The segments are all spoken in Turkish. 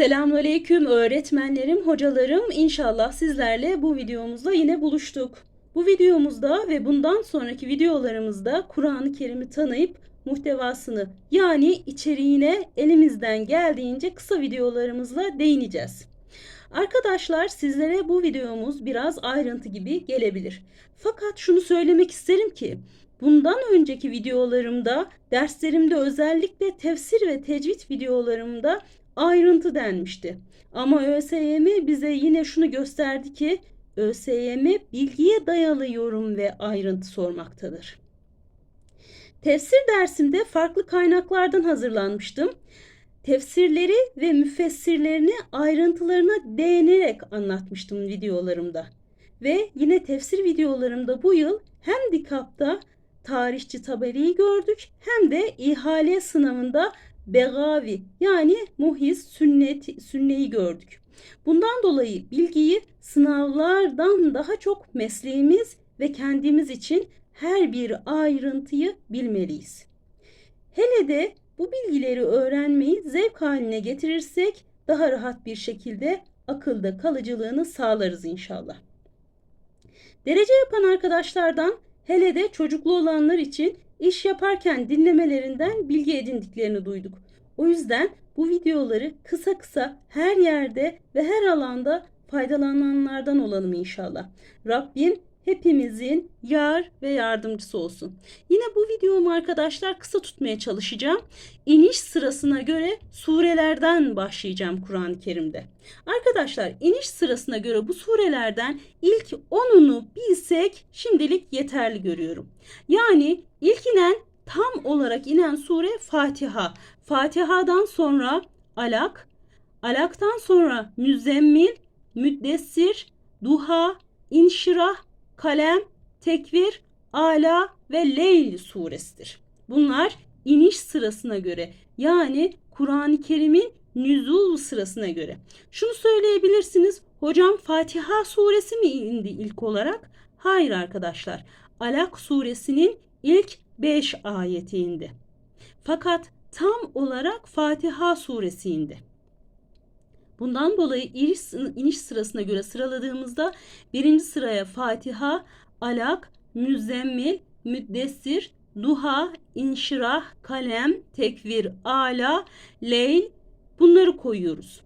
Selamünaleyküm öğretmenlerim, hocalarım. İnşallah sizlerle bu videomuzda yine buluştuk. Bu videomuzda ve bundan sonraki videolarımızda Kur'an-ı Kerim'i tanıyıp muhtevasını yani içeriğine elimizden geldiğince kısa videolarımızla değineceğiz. Arkadaşlar sizlere bu videomuz biraz ayrıntı gibi gelebilir. Fakat şunu söylemek isterim ki bundan önceki videolarımda, derslerimde özellikle tefsir ve tecvid videolarımda ayrıntı denmişti. Ama ÖSYM bize yine şunu gösterdi ki ÖSYM bilgiye dayalı yorum ve ayrıntı sormaktadır. Tefsir dersimde farklı kaynaklardan hazırlanmıştım. Tefsirleri ve müfessirlerini ayrıntılarına değinerek anlatmıştım videolarımda. Ve yine tefsir videolarımda bu yıl hem dikapta tarihçi Taberi'yi gördük hem de ihale sınavında Begavi yani muhis sünnet, sünneyi gördük. Bundan dolayı bilgiyi sınavlardan daha çok mesleğimiz ve kendimiz için her bir ayrıntıyı bilmeliyiz. Hele de bu bilgileri öğrenmeyi zevk haline getirirsek daha rahat bir şekilde akılda kalıcılığını sağlarız inşallah. Derece yapan arkadaşlardan hele de çocuklu olanlar için iş yaparken dinlemelerinden bilgi edindiklerini duyduk. O yüzden bu videoları kısa kısa her yerde ve her alanda faydalananlardan olalım inşallah. Rabbim hepimizin yar ve yardımcısı olsun. Yine bu videomu arkadaşlar kısa tutmaya çalışacağım. İniş sırasına göre surelerden başlayacağım Kur'an-ı Kerim'de. Arkadaşlar iniş sırasına göre bu surelerden ilk 10'unu bilsek şimdilik yeterli görüyorum. Yani ilk inen tam olarak inen sure Fatiha. Fatiha'dan sonra Alak, Alak'tan sonra Müzzemmil, Müddessir, Duha, İnşirah, Kalem, Tekvir, Ala ve Leyl suresidir. Bunlar iniş sırasına göre yani Kur'an-ı Kerim'in nüzul sırasına göre. Şunu söyleyebilirsiniz. Hocam Fatiha suresi mi indi ilk olarak? Hayır arkadaşlar. Alak suresinin ilk 5 ayeti indi. Fakat tam olarak Fatiha suresi indi. Bundan dolayı iniş sırasına göre sıraladığımızda birinci sıraya Fatiha, Alak, Müzzemmil, Müddessir, Duha, İnşirah, Kalem, Tekvir, Ala, Leyl bunları koyuyoruz.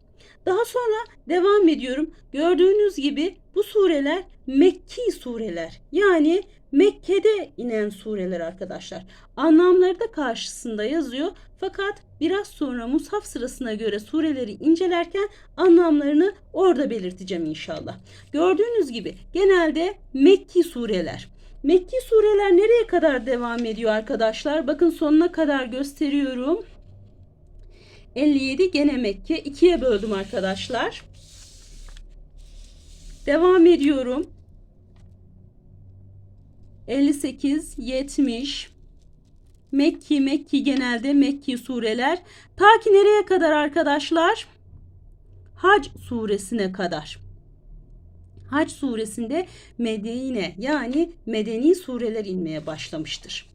Daha sonra devam ediyorum. Gördüğünüz gibi bu sureler Mekki sureler. Yani Mekke'de inen sureler arkadaşlar. Anlamları da karşısında yazıyor. Fakat biraz sonra mushaf sırasına göre sureleri incelerken anlamlarını orada belirteceğim inşallah. Gördüğünüz gibi genelde Mekki sureler. Mekki sureler nereye kadar devam ediyor arkadaşlar? Bakın sonuna kadar gösteriyorum. 57 gene Mekke. ikiye böldüm arkadaşlar. Devam ediyorum. 58, 70, Mekki, Mekki genelde Mekki sureler. Ta ki nereye kadar arkadaşlar? Hac suresine kadar. Hac suresinde Medine yani medeni sureler inmeye başlamıştır.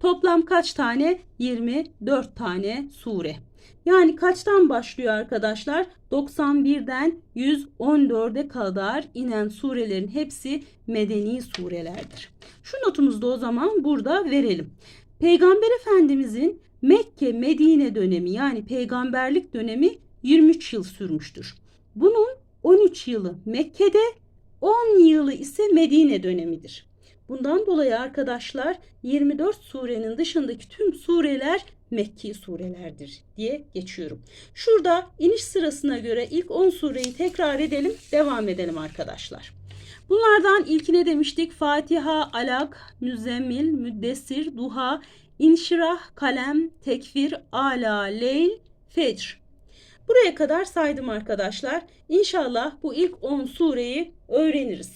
Toplam kaç tane? 24 tane sure. Yani kaçtan başlıyor arkadaşlar? 91'den 114'e kadar inen surelerin hepsi medeni surelerdir. Şu notumuzu da o zaman burada verelim. Peygamber Efendimizin Mekke Medine dönemi yani peygamberlik dönemi 23 yıl sürmüştür. Bunun 13 yılı Mekke'de 10 yılı ise Medine dönemidir. Bundan dolayı arkadaşlar 24 surenin dışındaki tüm sureler Mekki surelerdir diye geçiyorum. Şurada iniş sırasına göre ilk 10 sureyi tekrar edelim, devam edelim arkadaşlar. Bunlardan ilkine demiştik Fatiha, Alak, Müzzemmil, Müddessir, Duha, İnşirah, Kalem, Tekfir, Ala, Leyl, Fecr. Buraya kadar saydım arkadaşlar. İnşallah bu ilk 10 sureyi öğreniriz.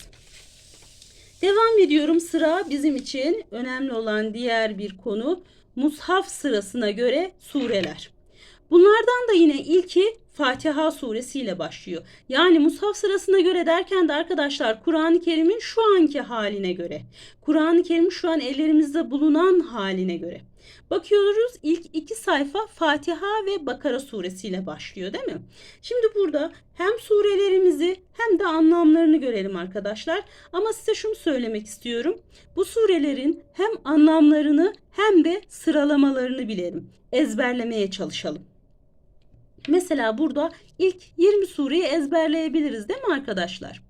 Devam ediyorum sıra bizim için önemli olan diğer bir konu mushaf sırasına göre sureler. Bunlardan da yine ilki Fatiha suresiyle başlıyor. Yani mushaf sırasına göre derken de arkadaşlar Kur'an-ı Kerim'in şu anki haline göre, Kur'an-ı Kerim şu an ellerimizde bulunan haline göre. Bakıyoruz ilk iki sayfa Fatiha ve Bakara suresiyle başlıyor değil mi? Şimdi burada hem surelerimizi hem de anlamlarını görelim arkadaşlar. Ama size şunu söylemek istiyorum. Bu surelerin hem anlamlarını hem de sıralamalarını bilelim. Ezberlemeye çalışalım. Mesela burada ilk 20 sureyi ezberleyebiliriz değil mi arkadaşlar?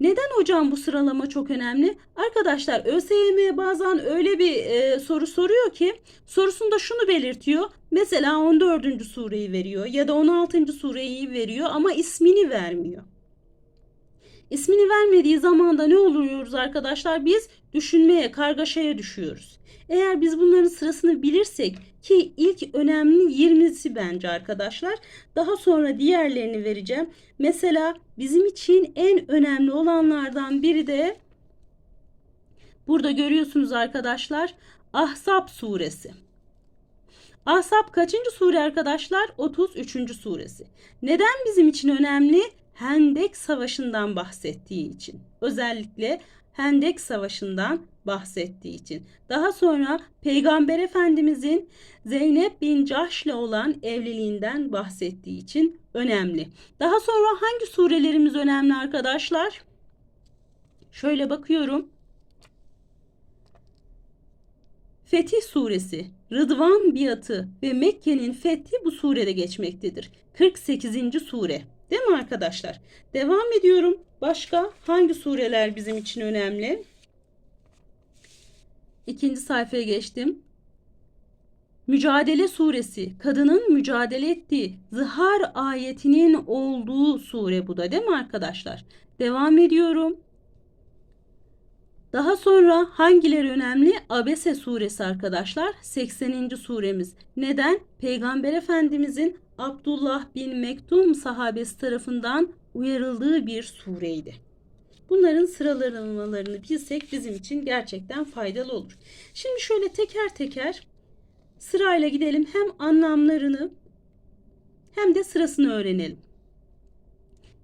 Neden hocam bu sıralama çok önemli? Arkadaşlar ÖSYM bazen öyle bir e, soru soruyor ki sorusunda şunu belirtiyor. Mesela 14. sureyi veriyor ya da 16. sureyi veriyor ama ismini vermiyor. İsmini vermediği zaman da ne oluyoruz arkadaşlar? Biz düşünmeye, kargaşaya düşüyoruz. Eğer biz bunların sırasını bilirsek ki ilk önemli 20'si bence arkadaşlar. Daha sonra diğerlerini vereceğim. Mesela bizim için en önemli olanlardan biri de burada görüyorsunuz arkadaşlar Ahzab suresi. Ahzab kaçıncı sure arkadaşlar? 33. suresi. Neden bizim için önemli? Hendek Savaşı'ndan bahsettiği için. Özellikle Hendek Savaşı'ndan bahsettiği için. Daha sonra Peygamber Efendimizin Zeynep bin Cahş'le olan evliliğinden bahsettiği için önemli. Daha sonra hangi surelerimiz önemli arkadaşlar? Şöyle bakıyorum. Fetih suresi, Rıdvan biatı ve Mekke'nin fethi bu surede geçmektedir. 48. sure. Değil mi arkadaşlar? Devam ediyorum. Başka hangi sureler bizim için önemli? İkinci sayfaya geçtim. Mücadele suresi, kadının mücadele ettiği zihar ayetinin olduğu sure bu da değil mi arkadaşlar? Devam ediyorum. Daha sonra hangileri önemli? Abese suresi arkadaşlar 80. suremiz. Neden? Peygamber Efendimizin Abdullah bin Mektum sahabesi tarafından uyarıldığı bir sureydi. Bunların sıralamalarını bilsek bizim için gerçekten faydalı olur. Şimdi şöyle teker teker sırayla gidelim hem anlamlarını hem de sırasını öğrenelim.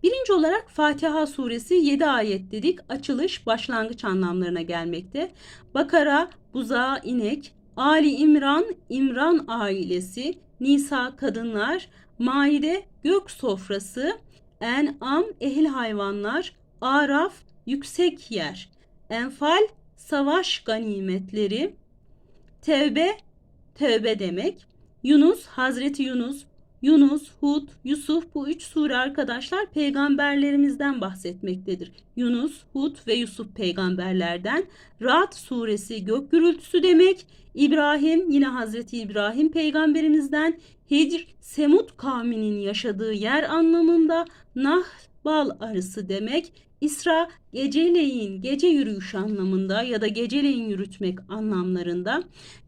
Birinci olarak Fatiha suresi 7 ayet dedik. Açılış başlangıç anlamlarına gelmekte. Bakara, buzağı, inek, Ali İmran, İmran ailesi, Nisa kadınlar, Maide gök sofrası, En'am ehil hayvanlar, Araf yüksek yer, Enfal savaş ganimetleri, Tevbe tevbe demek. Yunus Hazreti Yunus, Yunus, Hud, Yusuf bu üç sure arkadaşlar peygamberlerimizden bahsetmektedir. Yunus, Hud ve Yusuf peygamberlerden. Ra'd suresi gök gürültüsü demek. İbrahim yine Hazreti İbrahim peygamberimizden. Hicr, Semud kavminin yaşadığı yer anlamında. Nah, bal arısı demek. İsra geceleyin gece yürüyüş anlamında ya da geceleyin yürütmek anlamlarında.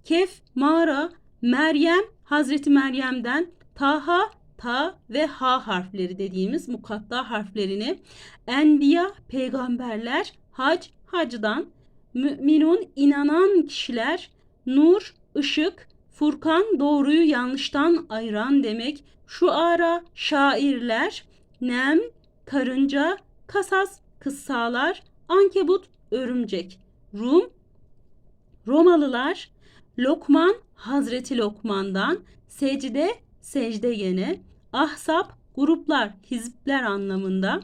Kef mağara Meryem Hazreti Meryem'den Taha ta ve ha harfleri dediğimiz mukatta harflerini enbiya peygamberler hac hacdan müminun inanan kişiler nur ışık Furkan doğruyu yanlıştan ayıran demek. Şu ara şairler, nem, karınca, kasas, kıssalar, ankebut, örümcek. Rum, Romalılar, Lokman, Hazreti Lokman'dan, secde, secde gene, ahsap, gruplar, hizipler anlamında.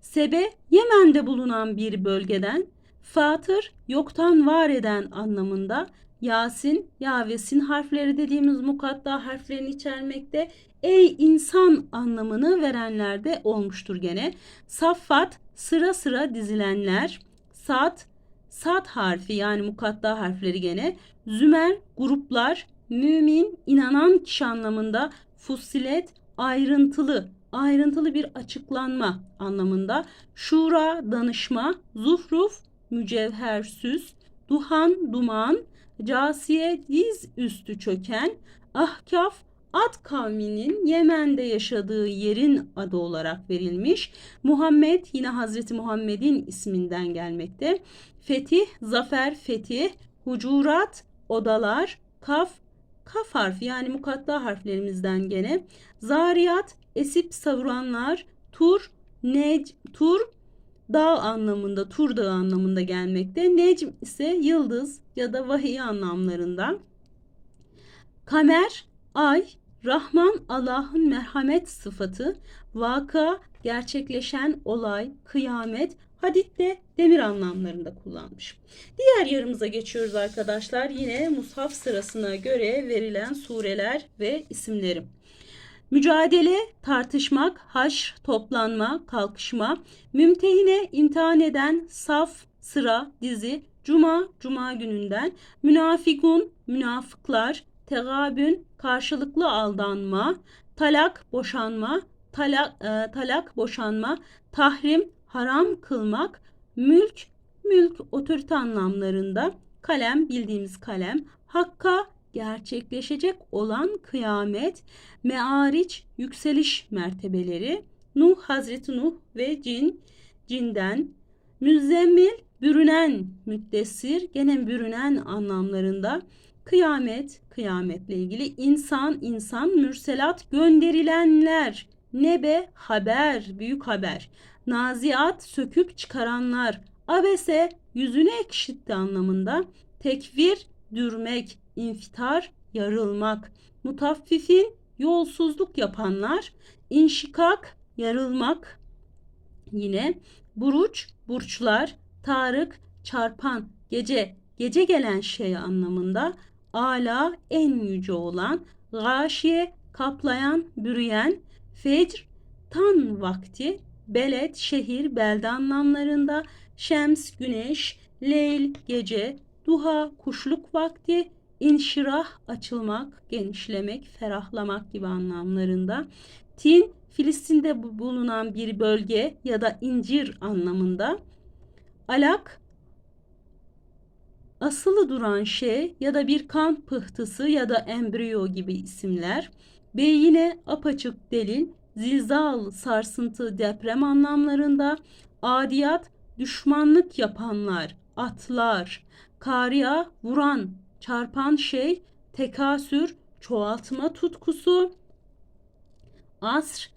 Sebe, Yemen'de bulunan bir bölgeden, Fatır, yoktan var eden anlamında. Yasin, Yavesin harfleri dediğimiz mukatta harflerini içermekte. Ey insan anlamını verenler de olmuştur gene. Saffat, sıra sıra dizilenler. Sat, Sat harfi yani mukatta harfleri gene. Zümer, gruplar, mümin, inanan kişi anlamında. Fussilet, ayrıntılı, ayrıntılı bir açıklanma anlamında. Şura, danışma, zuhruf, mücevher, süs, duhan, duman, casiye, diz üstü çöken, ahkaf, Ad kavminin Yemen'de yaşadığı yerin adı olarak verilmiş. Muhammed yine Hazreti Muhammed'in isminden gelmekte. Fetih, zafer, fetih, hucurat, odalar, kaf, kaf harfi yani mukatta harflerimizden gene. Zariyat, esip savuranlar, tur, nec, tur, dağ anlamında, tur dağı anlamında gelmekte. Necm ise yıldız ya da vahiy anlamlarında. Kamer, ay, Rahman Allah'ın merhamet sıfatı, vaka, gerçekleşen olay, kıyamet, hadit de demir anlamlarında kullanmış. Diğer yarımıza geçiyoruz arkadaşlar. Yine mushaf sırasına göre verilen sureler ve isimleri. Mücadele, tartışmak, haş, toplanma, kalkışma, mümtehine, imtihan eden, saf, sıra, dizi, cuma, cuma gününden, münafikun, münafıklar, tegabün, karşılıklı aldanma, talak, boşanma, talak, e, talak, boşanma, tahrim, haram kılmak, mülk, mülk otorite anlamlarında, kalem, bildiğimiz kalem, hakka, gerçekleşecek olan kıyamet, meariç, yükseliş mertebeleri, Nuh, Hazreti Nuh ve cin, cinden, müzzemmil, bürünen, müddessir, gene bürünen anlamlarında, kıyamet, kıyametle ilgili, insan, insan, mürselat, gönderilenler, nebe, haber, büyük haber, naziat, söküp çıkaranlar, abese, yüzünü ekşitti anlamında, tekvir, dürmek, infitar, yarılmak, mutaffifin, yolsuzluk yapanlar, inşikak, yarılmak, yine buruç, burçlar, tarık, çarpan, gece, gece gelen şey anlamında, ala, en yüce olan, gâşiye, kaplayan, bürüyen, fecr, tan vakti, beled, şehir, belde anlamlarında, şems, güneş, leyl, gece, duha, kuşluk vakti, inşirah, açılmak, genişlemek, ferahlamak gibi anlamlarında. Tin, Filistin'de bulunan bir bölge ya da incir anlamında. Alak, asılı duran şey ya da bir kan pıhtısı ya da embriyo gibi isimler. B yine apaçık delil, zilzal, sarsıntı, deprem anlamlarında. Adiyat, düşmanlık yapanlar, atlar. Kariya, vuran, çarpan şey, tekasür, çoğaltma tutkusu. Asr,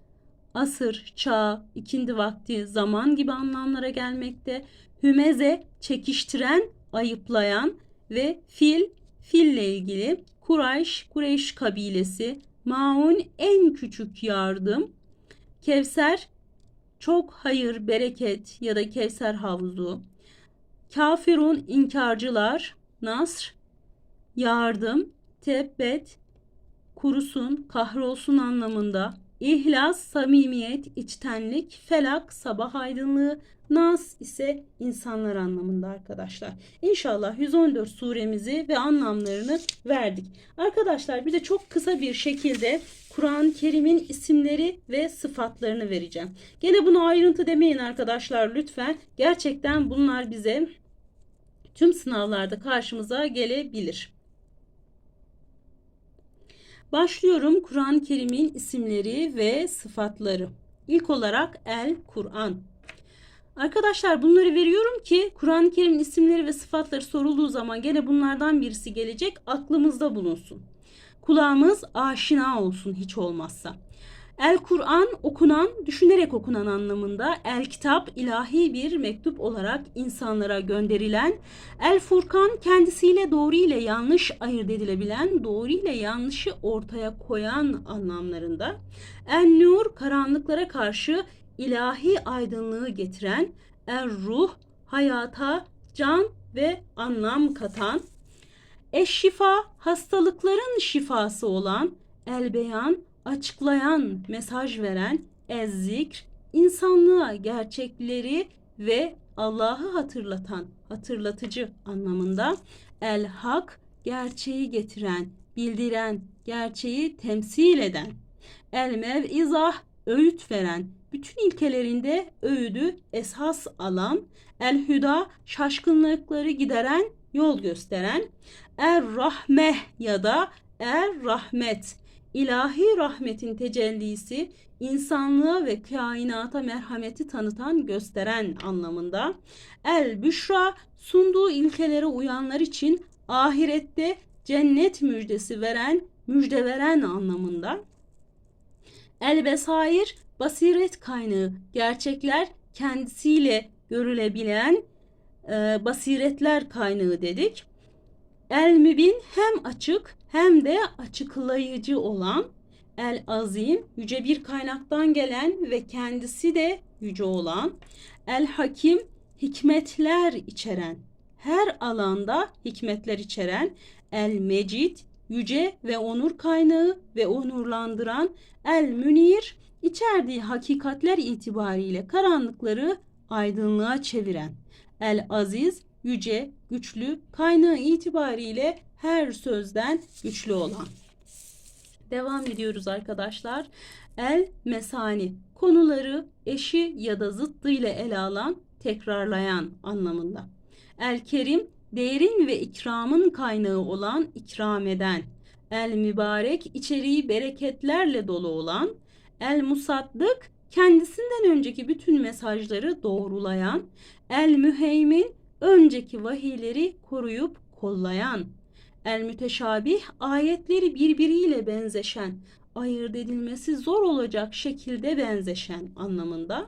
asır, çağ, ikindi vakti, zaman gibi anlamlara gelmekte. Hümeze, çekiştiren, ayıplayan ve fil, fille ilgili. Kurayş, Kureyş kabilesi. Maun, en küçük yardım. Kevser, çok hayır, bereket ya da Kevser havuzu. Kafirun, inkarcılar. Nasr, yardım, tebbet, kurusun, kahrolsun anlamında. İhlas, samimiyet, içtenlik, felak, sabah aydınlığı, nas ise insanlar anlamında arkadaşlar. İnşallah 114 suremizi ve anlamlarını verdik. Arkadaşlar bir de çok kısa bir şekilde Kur'an-ı Kerim'in isimleri ve sıfatlarını vereceğim. Gene bunu ayrıntı demeyin arkadaşlar lütfen. Gerçekten bunlar bize tüm sınavlarda karşımıza gelebilir. Başlıyorum Kur'an-ı Kerim'in isimleri ve sıfatları. İlk olarak El Kur'an. Arkadaşlar bunları veriyorum ki Kur'an-ı Kerim'in isimleri ve sıfatları sorulduğu zaman gene bunlardan birisi gelecek aklımızda bulunsun. Kulağımız aşina olsun hiç olmazsa. El Kur'an okunan, düşünerek okunan anlamında. El kitap ilahi bir mektup olarak insanlara gönderilen. El Furkan kendisiyle doğru ile yanlış ayırt edilebilen, doğru ile yanlışı ortaya koyan anlamlarında. El Nur karanlıklara karşı ilahi aydınlığı getiren. El Ruh hayata can ve anlam katan. Eşşifa hastalıkların şifası olan. El Beyan açıklayan, mesaj veren ezzikr, insanlığa gerçekleri ve Allah'ı hatırlatan, hatırlatıcı anlamında el hak, gerçeği getiren, bildiren, gerçeği temsil eden, el mev'izah, öğüt veren, bütün ilkelerinde öğüdü esas alan, el hüda, şaşkınlıkları gideren, yol gösteren, er rahmeh ya da er rahmet, ilahi rahmetin tecellisi insanlığa ve kainata merhameti tanıtan gösteren anlamında. El Büşra sunduğu ilkelere uyanlar için ahirette cennet müjdesi veren, müjde veren anlamında. El Besair basiret kaynağı, gerçekler kendisiyle görülebilen e, basiretler kaynağı dedik. El mübin hem açık hem de açıklayıcı olan El azim yüce bir kaynaktan gelen ve kendisi de yüce olan El hakim hikmetler içeren her alanda hikmetler içeren El mecid yüce ve onur kaynağı ve onurlandıran El münir içerdiği hakikatler itibariyle karanlıkları aydınlığa çeviren El aziz yüce, güçlü, kaynağı itibariyle her sözden güçlü olan. Devam ediyoruz arkadaşlar. El mesani konuları eşi ya da zıttıyla ele alan, tekrarlayan anlamında. El kerim değerin ve ikramın kaynağı olan ikram eden. El mübarek içeriği bereketlerle dolu olan. El musaddık kendisinden önceki bütün mesajları doğrulayan. El müheymin önceki vahiyleri koruyup kollayan. El müteşabih ayetleri birbiriyle benzeşen, ayırt edilmesi zor olacak şekilde benzeşen anlamında.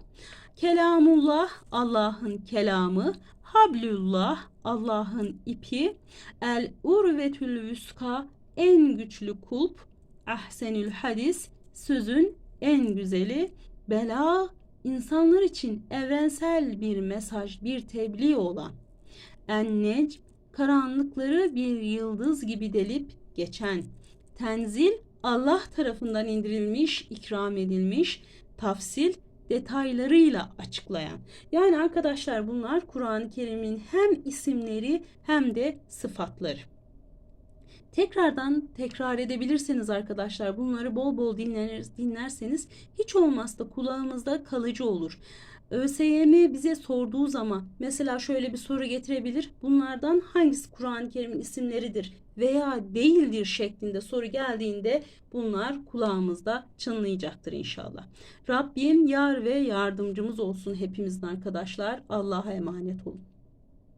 Kelamullah Allah'ın kelamı, Hablullah Allah'ın ipi, El urvetül vüska en güçlü kulp, Ahsenül hadis sözün en güzeli, bela insanlar için evrensel bir mesaj, bir tebliğ olan. En-Necm karanlıkları bir yıldız gibi delip geçen. Tenzil Allah tarafından indirilmiş, ikram edilmiş. Tafsil detaylarıyla açıklayan. Yani arkadaşlar bunlar Kur'an-ı Kerim'in hem isimleri hem de sıfatları. Tekrardan tekrar edebilirseniz arkadaşlar bunları bol bol dinler, dinlerseniz hiç olmazsa kulağımızda kalıcı olur. ÖSYM bize sorduğu zaman mesela şöyle bir soru getirebilir. Bunlardan hangisi Kur'an-ı Kerim'in isimleridir veya değildir şeklinde soru geldiğinde bunlar kulağımızda çınlayacaktır inşallah. Rabbim yar ve yardımcımız olsun hepimizin arkadaşlar. Allah'a emanet olun.